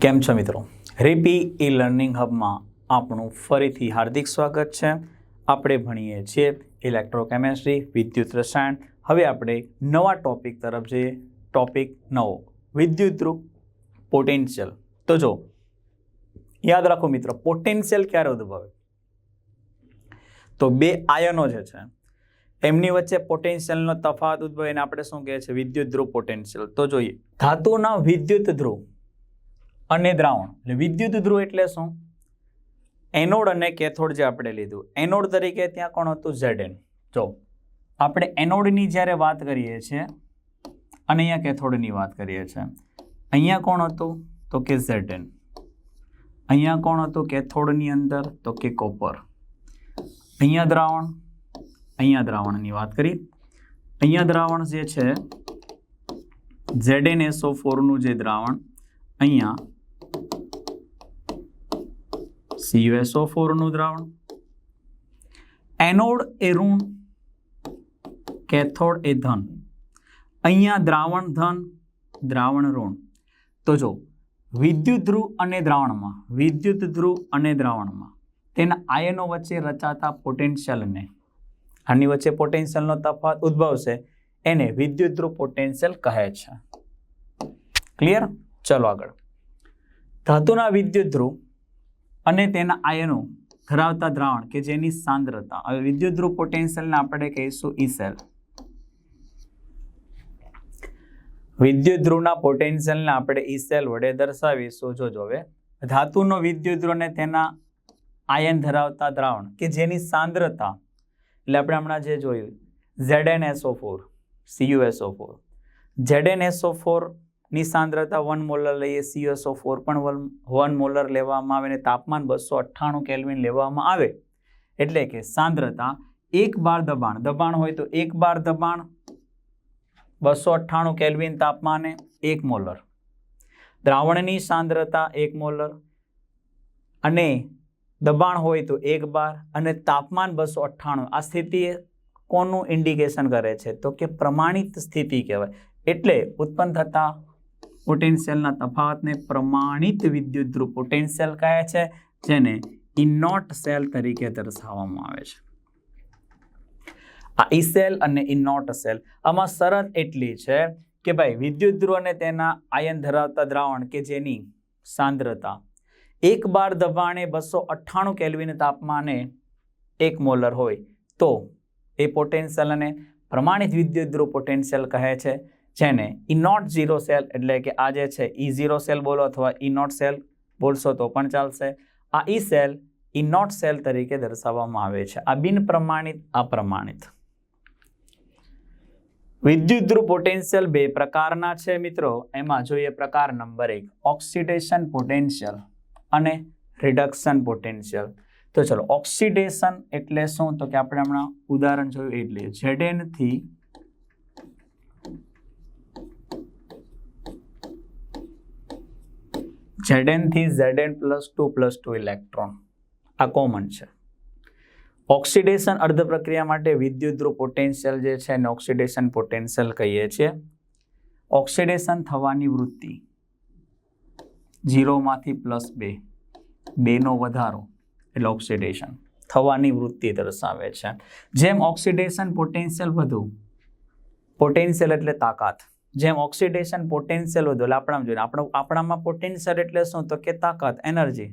કેમ છો મિત્રો? રેપી ઈ લર્નિંગ હબમાં આપણું ફરીથી હાર્દિક સ્વાગત છે. આપણે ભણીએ છીએ ઇલેક્ટ્રોકેમેસ્ટ્રી, વિદ્યુત રસાયણ. હવે આપણે નવા ટોપિક તરફ જઈએ. ટોપિક નવો વિદ્યુતરૂપ પોટેન્શિયલ. તો જો, યાદ રાખો મિત્રો, પોટેન્શિયલ ક્યારે ઉદ્ભવે? તો બે આયનો જે છે, એમની વચ્ચે પોટેન્શિયલનો તફાવત ઉદ્ભવે એને આપણે શું કહે છે? વિદ્યુત ધ્રુવ પોટેન્શિયલ. તો જોઈએ, ધાતુના વિદ્યુત ધ્રુવ અને દ્રાવણ. એટલે વિદ્યુત ધ્રુવ એટલે શું? એનોડ અને કેથોડ જે આપણે લીધું, એનોડ તરીકે ત્યાં કોણ હતું? ઝેડેન જો, આપણે એનોડની જ્યારે વાત કરીએ છીએ, અને અહીંયા કેથોડની વાત કરીએ છીએ, અહીંયા કોણ હતું? તો કે ઝેડેન અહીંયા કોણ હતું? કેથોડની અંદર, તો કે કોપર. અહીંયા દ્રાવણ, અહીંયા દ્રાવણની વાત કરી. અહીંયા દ્રાવણ જે છે ઝેડ એન એસઓ ફોરનું જે દ્રાવણ, અહીંયા સીયુએસઓ ફોરનું દ્રાવણ. એનોડ એ ઋણ, કેથોડ એ ધન. અહીંયા દ્રાવણ ધન, દ્રાવણ ઋણ. તો જો, વિદ્યુત ધ્રુવ અને દ્રાવણમાં, વિદ્યુત ધ્રુવ અને દ્રાવણમાં, તેના આયનો વચ્ચે રચાતા પોટેન્શિયલને, આની વચ્ચે પોટેન્શિયલનો તફાવત ઉદ્ભવશે, એને વિદ્યુત ધ્રુવ પોટેન્શિયલ કહે છે. ક્લિયર ચલો આગળ. ધાતુના વિદ્યુત ધ્રુવ અને તેના આયનો ધરાવતા દ્રાવણ કે જેની સાંદ્રતા. હવે વિદ્યુત ધ્રુવ પોટેન્શિયલને આપણે કહીશું ઈ સેલ વિદ્યુત ધ્રુવના પોટેન્શિયલને આપણે ઈ સેલ વડે દર્શાવીશું. જોજો હવે. ધાતુનો વિદ્યુત ધ્રુવ અને તેના આયન ધરાવતા દ્રાવણ કે જેની સાંદ્રતા. એટલે આપણે હમણાં જે જોયું ZNSO four CUSO four ZNSO four ની સાંદ્રતા વન મોલર લઈએ સીએસઓ ફોર પણ વન વન મોલર લેવામાં આવે અને તાપમાન બસો અઠ્ઠાણું કેલ્વિન લેવામાં આવે. એટલે કે સાંદ્રતા એક બાર દબાણ દબાણ હોય તો એક બાર દબાણ, બસો અઠ્ઠાણું કેલ્વિન તાપમાને એક મોલર. દ્રાવણની સાંદ્રતા એક મોલર અને દબાણ હોય તો એક બાર અને તાપમાન બસો અઠ્ઠાણું. આ સ્થિતિ કોનું ઇન્ડિકેશન કરે છે? તો કે પ્રમાણિત સ્થિતિ કહેવાય. એટલે ઉત્પન્ન થતા પોટેન્શિયલના તફાવતને પ્રમાણિત વિદ્યુત ધ્રુવ પોટેન્શિયલ કહે છે, જેને ઇનોટ સેલ તરીકે દર્શાવવામાં આવે છે. આ ઈ સેલ અને ઇનોટ સેલ આમાં શરત એટલી છે કે ભાઈ વિદ્યુત ધ્રુવ અને તેના આયન ધરાવતા દ્રાવણ કે જેની સાંદ્રતા એક બાર દબાણે બસો અઠ્ઠાણું કેલ્વિન તાપમાને એક મોલર હોય, તો એ પોટેન્શિયલ અને પ્રમાણિત વિદ્યુત ધ્રુવ પોટેન્શિયલ કહે છે. જેને નોટ ઝીરો સેલ એટલે કે આ જે છે, ઈ ઝીરો સેલ બોલો અથવા ઈ નોટ સેલ બોલશો તો પણ ચાલશે. આ ઈ સેલ ઇનોટ સેલ તરીકે દર્શાવવામાં આવે છે. આ બિન પ્રમાણિત અપ્રમાણિત વિદ્યુતધ્રુવ પોટેન્શિયલ બે પ્રકારના છે મિત્રો. એમાં જોઈએ પ્રકાર નંબર એક ઓક્સિડેશન પોટેન્શિયલ અને રિડક્શન પોટેન્શિયલ તો ચલો ઓક્સિડેશન એટલે શું? તો કે આપણે હમણાં ઉદાહરણ જોયું એટલે ઝેડથી ZN Z ZN plus two plus two electron આ કોમન છે. ઓક્સિડેશન અર્ધ પ્રક્રિયા માટે વિદ્યુત ધ્રુવ પોટેન્શિયલ જે છે એને ઓક્સિડેશન પોટેન્શિયલ કહીએ છીએ. ઓક્સિડેશન થવાની વૃત્તિ ઝીરોમાંથી પ્લસ બે, બેનો વધારો એટલે ઓક્સિડેશન થવાની વૃત્તિ દર્શાવે છે. જેમ ઓક્સિડેશન પોટેન્શિયલ વધુ પોટેન્શિયલ એટલે તાકાત. જેમ ઓક્સિડેશન પોટેન્શિયલ વધુ એટલે આપણામાં જોઈએ. આપણું, આપણામાં પોટેન્શિયલ એટલે શું? તો કે તાકાત, એનર્જી.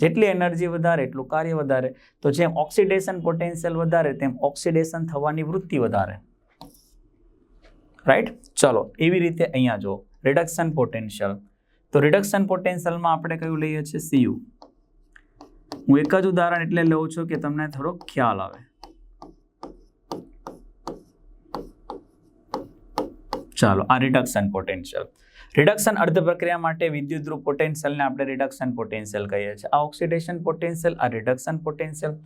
જેટલી એનર્જી વધારે, એટલું કાર્ય વધારે. તો જેમ ઓક્સિડેશન પોટેન્શિયલ વધારે, તેમ ઓક્સિડેશન થવાની વૃત્તિ વધારે. રાઈટ ચલો, એવી રીતે અહીંયા જો રિડક્શન પોટેન્શિયલ તો રિડક્શન પોટેન્શિયલમાં આપણે કયું લઈએ છીએ? સીયુ હું એક જ ઉદાહરણ એટલે લઉં છું કે તમને થોડો ખ્યાલ આવે. ચાલો આ રિડક્શન પોટેન્શિયલ રિડક્શન અર્ધ પ્રક્રિયા માટે વિદ્યુત ધ્રુવ પોટેન્શિયલને આપણે રિડક્શન પોટેન્શિયલ કહીએ છીએ. આ ઓક્સિડેશન પોટેન્શિયલ આ રિડક્શન પોટેન્શિયલ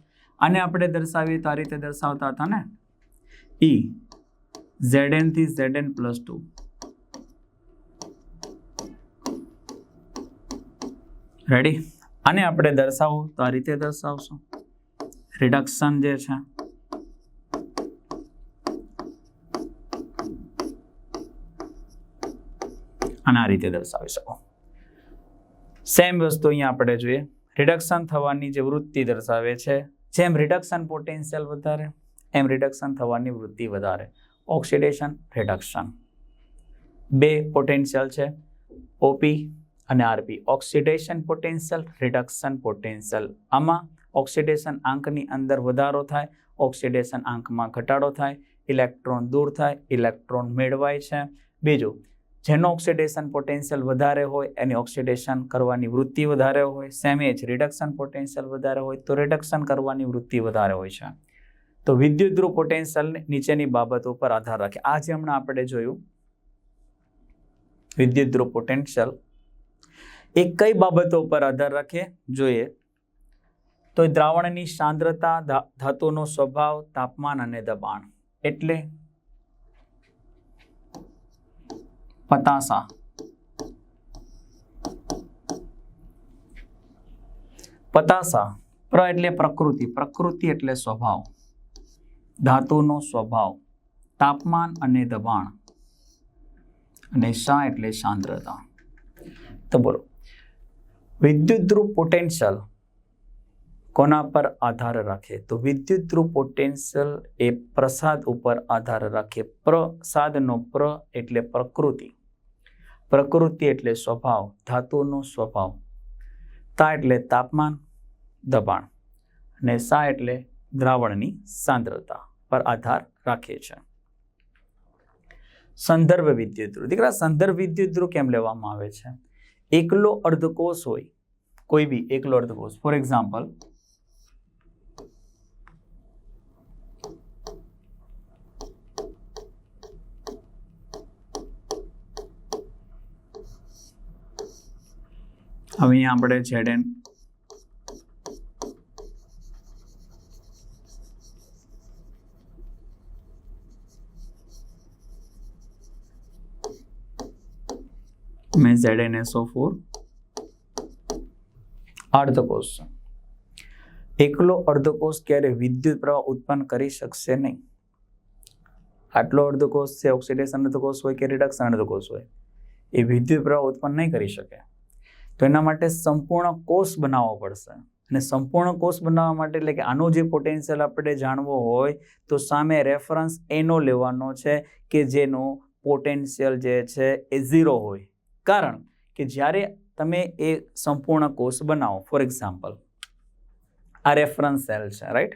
આને આપણે દર્શાવીએ તો આ રીતે દર્શાવતા હતા ને? ઈ ઝેડથી Z N plus two ready આને આપણે દર્શાવવું તો આ રીતે દર્શાવશું. રિડક્શન જે છે અને આ રીતે દર્શાવી શકો. સેમ વસ્તુ અહીંયા આપણે જોઈએ. રિડક્શન થવાની જે વૃત્તિ દર્શાવે છે, જેમ રિડક્શન પોટેન્શિયલ વધારે, એમ રિડક્શન થવાની વૃત્તિ વધારે. ઓક્સિડેશન રિડક્શન બે પોટેન્શિયલ છે ઓપી અને RP oxidation potential reduction potential આમાં ઓક્સિડેશન આંકની અંદર વધારો થાય ઓક્સિડેશન આંકમાં ઘટાડો થાય ઇલેક્ટ્રોન દૂર થાય ઇલેક્ટ્રોન મેળવાય છે. બીજું જેનો ઓક્સિડેશન પોટેન્શિયલ વધારે હોય, એની ઓક્સિડેશન કરવાની વૃત્તિ વધારે હોય સેમ એજ રિડક્શન પોટેન્શિયલ વધારે હોય, તો રિડક્શન કરવાની વૃત્તિ વધારે હોય છે. તો વિદ્યુત ધ્રુવ પોટેન્શિયલ નીચેની બાબતો પર આધાર રાખે. આજે હમણાં આપણે જોયું, વિદ્યુત ધ્રુવ પોટેન્શિયલ એ કઈ બાબતો પર આધાર રાખે? જોઈએ. તો દ્રાવણની સાંદ્રતા ધાતુનો સ્વભાવ, તાપમાન અને દબાણ. એટલે પતાસા પતાસા પ્ર એટલે પ્રકૃતિ. પ્રકૃતિ એટલે સ્વભાવ. ધાતુનો સ્વભાવ. તાપમાન અને દબાણ. અને શા એટલે સાંદ્રતા. તો બોલો. વિદ્યુત ધ્રુવ પોટેન્શિયલ કોના પર આધાર રાખે? તો વિદ્યુતરૂપ પોટેન્શિયલ એ પ્રસાદ ઉપર આધાર રાખે. પ્રસાદનો પ્ર એટલે પ્રકૃતિ. પ્રકૃતિ એટલે સ્વભાવ, ધાતુનો સ્વભાવ. તા એટલે તાપમાન, દબાણ. અને સા એટલે દ્રાવણની સાંદ્રતા પર આધાર રાખે છે. સંદર્ભ વિદ્યુતધ્રુવ દીકરા, સંદર્ભ વિદ્યુતધ્રુવ કેમ લેવામાં આવે છે? એકલો અર્ધકોષ હોય, કોઈ બી એકલો અર્ધકોષ. ફોર એક્ઝામ્પલ હવે અહીંયા આપણે ઝેડએન મેં ઝેડએન એસઓ ફોર અર્ધકોષ એકલો અર્ધકોષ ક્યારે વિદ્યુત પ્રવાહ ઉત્પન્ન કરી શકશે નહીં આટલો અર્ધકોષ છે ઓક્સિડેશન અર્ધકોષ હોય કે રિડક્શન અર્ધકોષ હોય એ વિદ્યુત પ્રવાહ ઉત્પન્ન નહીં કરી શકે તો એના માટે સંપૂર્ણ કોષ બનાવવો પડશે. અને સંપૂર્ણ કોષ બનાવવા માટે એટલે કે આનો જે પોટેન્શિયલ આપણે જાણવો હોય, તો સામે રેફરન્સ એનો લેવાનો છે કે જેનો પોટેન્શિયલ જે છે એ ઝીરો હોય. કારણ કે જ્યારે તમે એ સંપૂર્ણ કોષ બનાવો ફોર એક્ઝામ્પલ આ રેફરન્સ સેલ છે રાઈટ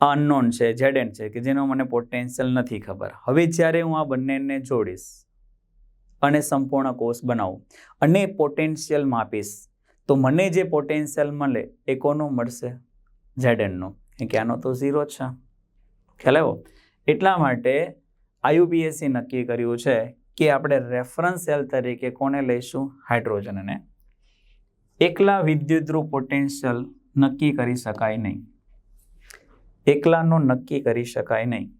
આ અનનોન છે જેડેન છે, કે જેનો મને પોટેન્શિયલ નથી ખબર. હવે જ્યારે હું આ બંનેને જોડીશ અને સંપૂર્ણ કોર્સ બનાવું. અને પોટેન્શિયલ માપીશ. તો મને જે પોટેન્શિયલ મળે એ કોનો મળશે? ઝેડ એનનો કે આનો તો ઝીરો છે. ખ્યાલ આવ્યો? એટલા માટે આયુપીએસસી નક્કી કર્યું છે કે આપણે રેફરન્સ સેલ તરીકે કોને લઈશું? હાઇડ્રોજનને. એકલા વિદ્યુતરૂપ પોટેન્શિયલ નક્કી કરી શકાય નહીં. એકલાનો નક્કી કરી શકાય નહીં.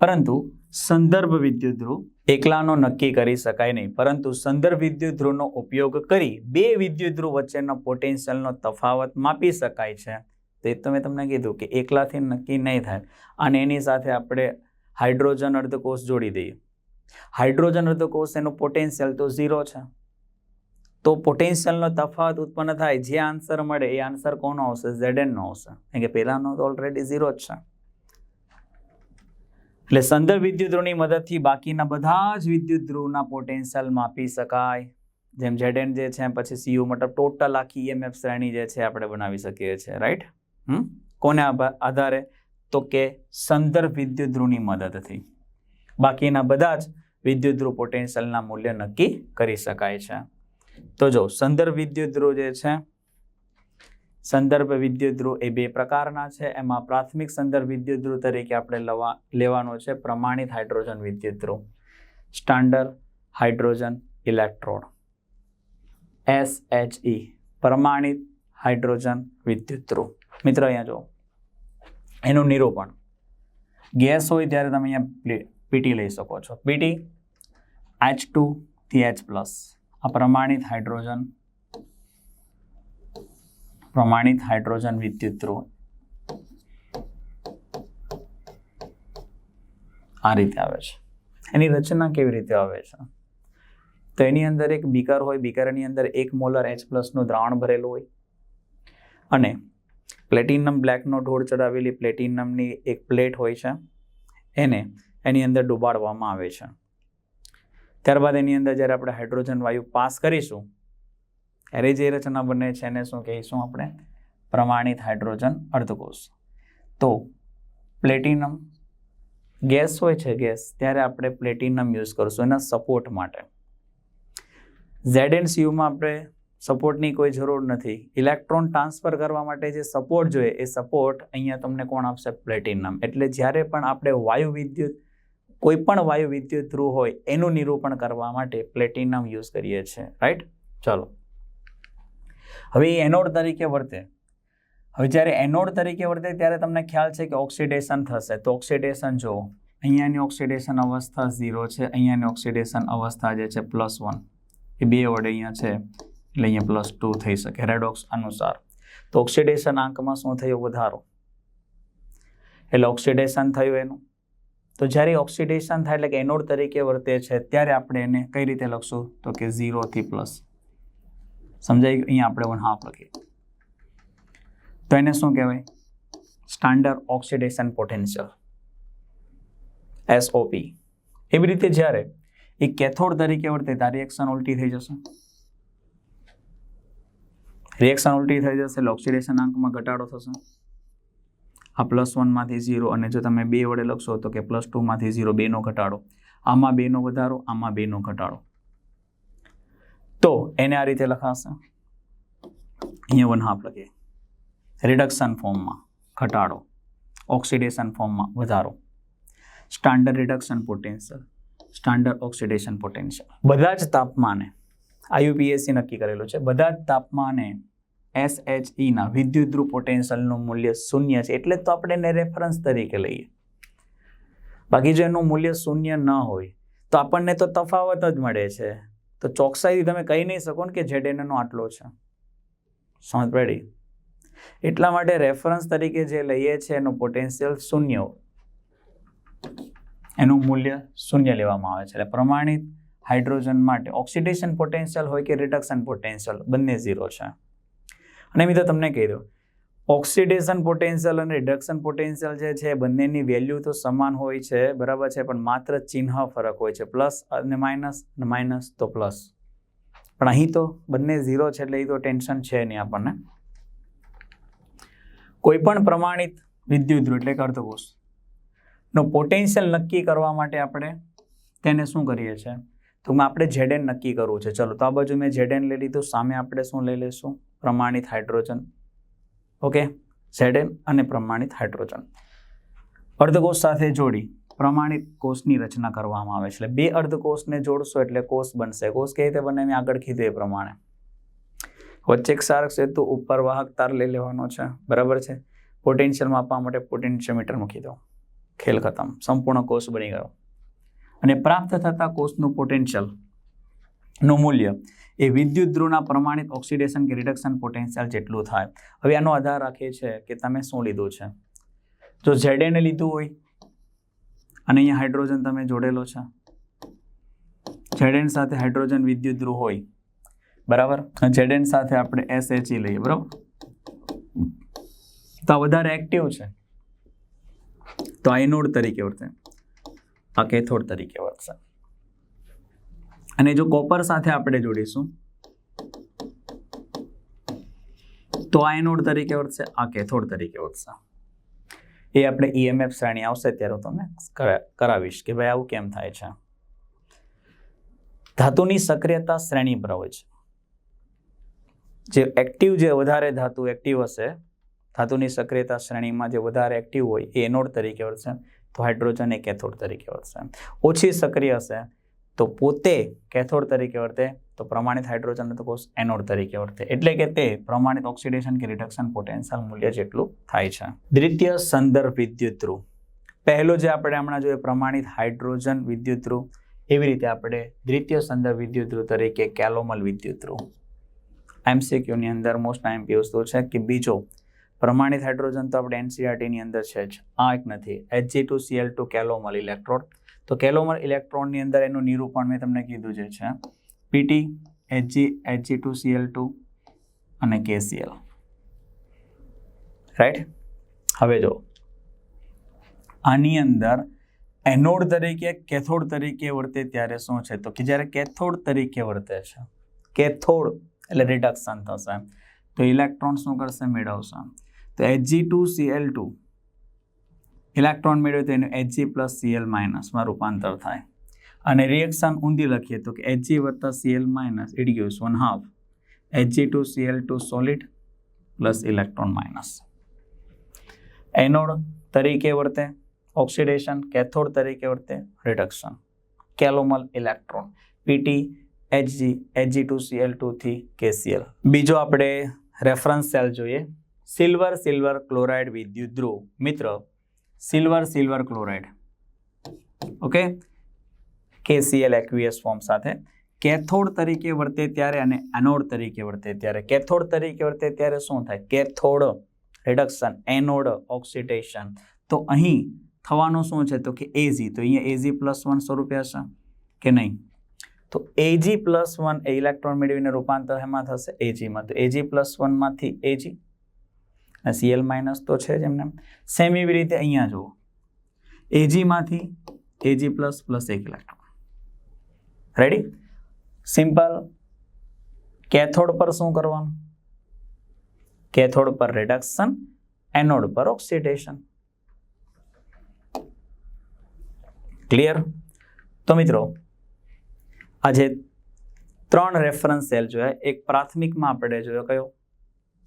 પરંતુ સંદર્ભ વિદ્યુત ધ્રુવ. એકલાનો નક્કી કરી શકાય નહીં, પરંતુ સંદર્ભ વિદ્યુત ધ્રુવનો ઉપયોગ કરી બે વિદ્યુત ધ્રુવ વચ્ચેનો પોટેન્શિયલનો તફાવત માપી શકાય છે. તો એ તો મેં તમને કીધું કે એકલાથી નક્કી નહીં થાય. અને એની સાથે આપણે હાઇડ્રોજન અર્ધકોષ જોડી દઈએ. હાઇડ્રોજન અર્ધકોષ એનું પોટેન્શિયલ તો ઝીરો છે. તો પોટેન્શિયલનો તફાવત ઉત્પન્ન થાય, જે આન્સર મળે એ આન્સર કોનો આવશે? ઝેડએનનો આવશે. કારણ કે પહેલાંનો તો ઓલરેડી ઝીરો જ છે. એટલે સંદર્ભ વિદ્યુત ધ્રુવની મદદથી બાકીના બધા જ વિદ્યુત ધ્રુવના પોટેન્શિયલ માપી શકાય. જેમ ઝેડએન જે છે પછી સીયુ મતલબ ટોટલ આખી ઈએમએફ શ્રેણી જે છે આપણે બનાવી શકીએ છીએ રાઈટ હમ? કોને આધારે? તો કે સંદર્ભ વિદ્યુત ધ્રુવની મદદથી. બાકીના બધા જ વિદ્યુત ધ્રુવ પોટેન્શિયલના મૂલ્ય નક્કી કરી શકાય છે. તો જો સંદર્ભ વિદ્યુત ધ્રુવ જે છે સંદર્ભ વિદ્યુત ધ્રુવ એ બે પ્રકારના છે. એમાં પ્રાથમિક સંદર્ભ વિદ્યુત ધ્રુવ તરીકે આપણે લવા, લેવાનો છે પ્રમાણિત હાઇડ્રોજન વિદ્યુત ધ્રુવ standard hydrogen electrode. S H E પ્રમાણિત હાઇડ્રોજન વિદ્યુત ધ્રુવ મિત્ર અહીંયા જો એનું નિરૂપણ. ગેસ હોય ત્યારે તમે અહીંયા પીટી લઈ શકો છો. પીટી એચ ટુ થી એચ પ્લસ આ પ્રમાણિત હાઇડ્રોજન પ્રમાણિત હાઇડ્રોજન વિદ્યુત ધ્રુવ. આ રીતે આવે છે. એની રચના કેવી રીતે આવે છે? તો એની અંદર એક બીકર હોય, બીકરની અંદર એક મોલર એચ પ્લસનું દ્રાવણ ભરેલું હોય. અને પ્લેટિનમ બ્લેકનો ઢોળ ચડાવેલી પ્લેટિનમની એક પ્લેટ હોય છે. એને એની અંદર ડુબાડવામાં આવે છે. ત્યારબાદ એની અંદર જ્યારે આપણે હાઇડ્રોજન વાયુ પાસ કરીશું ત્યારે રચના બને છે એને શું કહીશું આપણે? પ્રમાણિત હાઇડ્રોજન અર્ધકોષ. તો પ્લેટિનમ ગેસ હોય છે ગેસ, ત્યારે આપણે પ્લેટિનમ યુઝ કરશું એના સપોર્ટ માટે. ઝેડ એન્ડ સીયુમાં આપણે સપોર્ટની કોઈ જરૂર નથી. ઇલેક્ટ્રોન ટ્રાન્સફર કરવા માટે જે સપોર્ટ જોઈએ, એ સપોર્ટ અહીંયા તમને કોણ આપશે? પ્લેટિનમ. એટલે જ્યારે પણ આપણે વાયુ વિદ્યુત કોઈ પણ વાયુ વિદ્યુત ધ્રુવ હોય, એનું નિરૂપણ કરવા માટે પ્લેટિનમ યુઝ કરીએ છીએ. રાઈટ? ચલો. હવે એ એનોડ તરીકે વર્તે. હવે જ્યારે એનોડ તરીકે વર્તે ત્યારે તમને ખ્યાલ છે કે ઓક્સિડેશન થશે. તો ઓક્સિડેશન જુઓ. અહીંયાની ઓક્સિડેશન અવસ્થા ઝીરો છે. અહીંયાની ઓક્સિડેશન અવસ્થા જે છે પ્લસ વન. એ બે વડે અહીંયા છે. એટલે અહીંયા પ્લસ ટુ થઈ શકે. રેડોક્સ અનુસાર. તો ઓક્સિડેશન આંકમાં શું થયું? વધારો. એટલે ઓક્સિડેશન થયું એનું. તો જ્યારે ઓક્સિડેશન થાય એટલે કે એનોડ તરીકે વર્તે છે, ત્યારે આપણે એને કઈ રીતે લખશું? તો કે ઝીરોથી પ્લસ. સમજાય ગયું? અહીંયા આપણે વન હાફ લખીએ તો એને શું કહેવાય? સ્ટાન્ડર્ડ ઓક્સિડેશન પોટેન્શિયલ એસઓપી એવી રીતે જ્યારે એ કેથોડ તરીકે વર્તે ત્યારે રિએક્શન ઉલટી થઈ જશે. રિએક્શન ઉલટી થઈ જશે એટલે ઓક્સિડેશન આંકમાં ઘટાડો થશે. આ પ્લસ વનમાંથી ઝીરો અને જો તમે બે વડે લખશો તો કે પ્લસ ટુમાંથી ઝીરો બેનો ઘટાડો. આમાં બેનો વધારો, આમાં બેનો ઘટાડો. તો એને આ રીતે લખાશે. અહીંયા વન હાફ લખીએ. રિડક્શન ફોર્મમાં ઘટાડો. ઓક્સિડેશન ફોર્મમાં વધારો. Standard reduction potential standard oxidation potential બધા જ તાપમાને આયુપીએસસી નક્કી કરેલું છે, બધા જ તાપમાને એસએચઈના વિદ્યુત ધ્રુવ પોટેન્શિયલનું મૂલ્ય શૂન્ય છે, એટલે તો આપણે એને રેફરન્સ તરીકે લઈએ. બાકી જો એનું મૂલ્ય શૂન્ય ન હોય, તો આપણને તો તફાવત જ મળે છે. તો ચોકસાઈથી તમે કહી નહીં શકો ને કે જેડેનનો આટલો છે. સમજ પડી? એટલા માટે રેફરન્સ તરીકે જે લઈએ છીએ એનું પોટેન્શિયલ શૂન્ય એનું મૂલ્ય શૂન્ય લેવામાં આવે છે. એટલે પ્રમાણિત હાઇડ્રોજન માટે ઓક્સિડેશન પોટેન્શિયલ હોય કે રિડક્શન પોટેન્શિયલ બંને ઝીરો છે. અને મિત્રો તમને કહી દઉં ઓક્સિડેશન પોટેન્શિયલ અને રિડક્શન પોટેન્શિયલ જે છે, બંનેની વેલ્યુ તો સમાન હોય છે, બરાબર છે, પણ માત્ર ચિહ્ન ફરક હોય છે, પ્લસ અને માઇનસ અને માઇનસ તો પ્લસ. પણ અહીં તો બંને ઝીરો છે, એટલે એ તો ટેન્શન છે નહીં આપણને. કોઈ પણ પ્રમાણિત વિદ્યુત એટલે અર્ધકોષ, નો પોટેન્શિયલ નક્કી કરવા માટે આપણે તેને શું કરીએ છીએ? તો આપણે ઝેડેન નક્કી કરવું છે. ચલો, તો આ બાજુ મેં ઝેડેન લઈ લીધું, સામે આપણે શું લઈ લઈશું પ્રમાણિત હાઇડ્રોજન. ઓકે? ઝેડએન અને પ્રમાણિત હાઇડ્રોજન. અર્ધકોષ સાથે જોડી પ્રમાણિત કોષની રચના કરવામાં આવે છે. એટલે બે અર્ધકોષને જોડશો એટલે કોષ બનશે. કોષ કઈ રીતે બને? મેં આગળ કીધું એ પ્રમાણે. વચ્ચે એક સારક સેતુ ઉપર વાહક તાર લઈ લેવાનો છે. બરાબર છે? પોટેન્શિયલ માપવા માટે પોટેન્શિયોમીટર મૂકી દો. ખેલ ખતમ. સંપૂર્ણ કોષ બની ગયો. અને પ્રાપ્ત થતા કોષનું પોટેન્શિયલનું મૂલ્ય એ વિદ્યુત ધ્રુવના પ્રમાણિત ઓક્સિડેશન કે રિડક્શન પોટેન્શિયલ જેટલું થાય. હવે આનો આધાર રાખે છે કે તમે શું લીધું છે? જો ઝેડેને લીધું હોય, અને અહીંયા હાઇડ્રોજન તમે જોડેલો છે. ઝેડેન સાથે હાઇડ્રોજન વિદ્યુત ધ્રુવ હોય, બરાબર? ઝેડેન સાથે આપણે એસએચઈ લઈએ, બરાબર? તો આ વધારે એક્ટિવ છે. તો આ એનોડ તરીકે વર્તે. આ કેથોડ તરીકે વર્તશે અને જો કોપર સાથે આપણે જોડીશું, તો આ એનોડ તરીકે વર્તશે આ કેથોડ તરીકે વર્તશે એ આપણે ઈએમએફ શ્રેણી આવશે ત્યારે હું તમને કરાવીશ કે ભાઈ આવું કેમ થાય છે. ધાતુની સક્રિયતા શ્રેણી પર છે. જે એક્ટિવ જે વધારે ધાતુ એક્ટિવ હશે, ધાતુની સક્રિયતા શ્રેણીમાં જે વધારે એક્ટિવ હોય, એ એનોડ તરીકે વર્તશે તો હાઇડ્રોજન એ કેથોડ તરીકે વર્તશે ઓછી સક્રિય હશે તો પોતે કેથોડ તરીકે વર્તે, તો પ્રમાણિત હાઇડ્રોજન તો કોષ એનોડ તરીકે વર્તે. એટલે કે તે પ્રમાણિત ઓક્સિડેશન કે રિડક્શન પોટેન્શિયલ મૂલ્ય જેટલું થાય છે. દ્વિતીય સંદર્ભ વિદ્યુત ધ્રુવ પહેલો જે આપણે હમણાં જોઈએ, પ્રમાણિત હાઇડ્રોજન વિદ્યુત ધ્રુવ એવી રીતે આપણે દ્વિતીય સંદર્ભ વિદ્યુત ધ્રુવ તરીકે કેલોમલ વિદ્યુત ધ્રુવ એમસીક્યુની અંદર મોસ્ટ આઈએમપી વસ્તુ છે કે બીજો, પ્રમાણિત હાઇડ્રોજન તો આપણે એનસીઆરટીની અંદર છે જ. આ એક નથી. HG two CL two calomel electrode. તો કેલોમર ઇલેક્ટ્રોનની અંદર એનું નિરૂપણ મેં તમને કીધું જે છે PT HG HG two CL two અને કેસીએલ રાઈટ હવે જો આની અંદર એનોડ તરીકે, કેથોડ તરીકે વર્તે ત્યારે શું છે? તો કે જ્યારે કેથોડ તરીકે વર્તે છે, કેથોડ એટલે રિડક્શન થશે. તો ઇલેક્ટ્રોન શું કરશે? મેળવશે. તો HG two CL two electron મેળવે તો એનું એચજી પ્લસ સીએલ માઇનસમાં રૂપાંતર થાય. અને રિએક્શન ઊંધી લખીએ તો કે એચજી વત્તા CL minus it gives one half HG two CL two solid plus electron minus anode તરીકે વર્તે ઓક્સિડેશન કેથોડ તરીકે વર્તે reduction calomel electron PT HG HG two CL ટુથી KCL બીજો આપણે રેફરન્સ સેલ જોઈએ. સિલ્વર સિલ્વર ક્લોરાઇડ વિદ્યુત ધ્રુવ. મિત્ર silver silver chloride okay KCL aqueous form સાથે. કેથોડ તરીકે વર્તે ત્યારે અને એનોડ તરીકે વર્તે ત્યારે. કેથોડ તરીકે વર્તે ત્યારે શું થાય? કેથોડ રિડક્શન એનોડ ઓક્સિડેશન તો અહીં થવાનું શું છે? તો કે એઝી તો અહીંયા એજી પ્લસ વન સ્વરૂપે હશે કે નહીં? તો એજી પ્લસ વન એ ઇલેક્ટ્રોન મેળવીને રૂપાંતર એમાં થશે? એજીમાં તો એજી પ્લસ વનમાંથી એજી અને સીએલ માઇનસ તો છે જ એમને. સેમ એવી રીતે અહીંયા જુઓ. એજીમાંથી એજી પ્લસ પ્લસ એક ઇલેક્ટ્રોન રેડી સિમ્પલ કેથોડ પર શું કરવાનું? કેથોડ પર રિડક્શન એનોડ પર ઓક્સિડેશન ક્લિયર તો મિત્રો, આજે ત્રણ રેફરન્સ સેલ જોયા. એક પ્રાથમિકમાં આપણે જોયો કયો?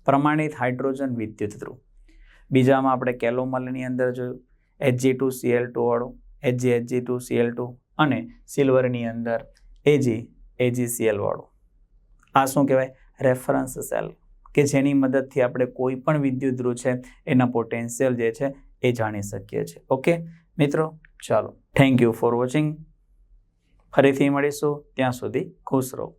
પ્રમાણિત હાઇડ્રોજન વિદ્યુત ધ્રુવ. બીજામાં આપણે કેલોમલની અંદર જોયું એચજી ટુ સીએલ ટુ વાળું HG HG two CL two અને સિલ્વરની અંદર એજી એજી સીએલ વાળું. આ શું કહેવાય? રેફરન્સ સેલ, કે જેની મદદથી આપણે કોઈ પણ વિદ્યુત ધ્રુવ છે, એના પોટેન્શિયલ જે છે, એ જાણી શકીએ છીએ. ઓકે? મિત્રો, ચાલો. થેન્ક યુ ફોર વોચિંગ ફરીથી મળીશું. ત્યાં સુધી ખુશ રહો.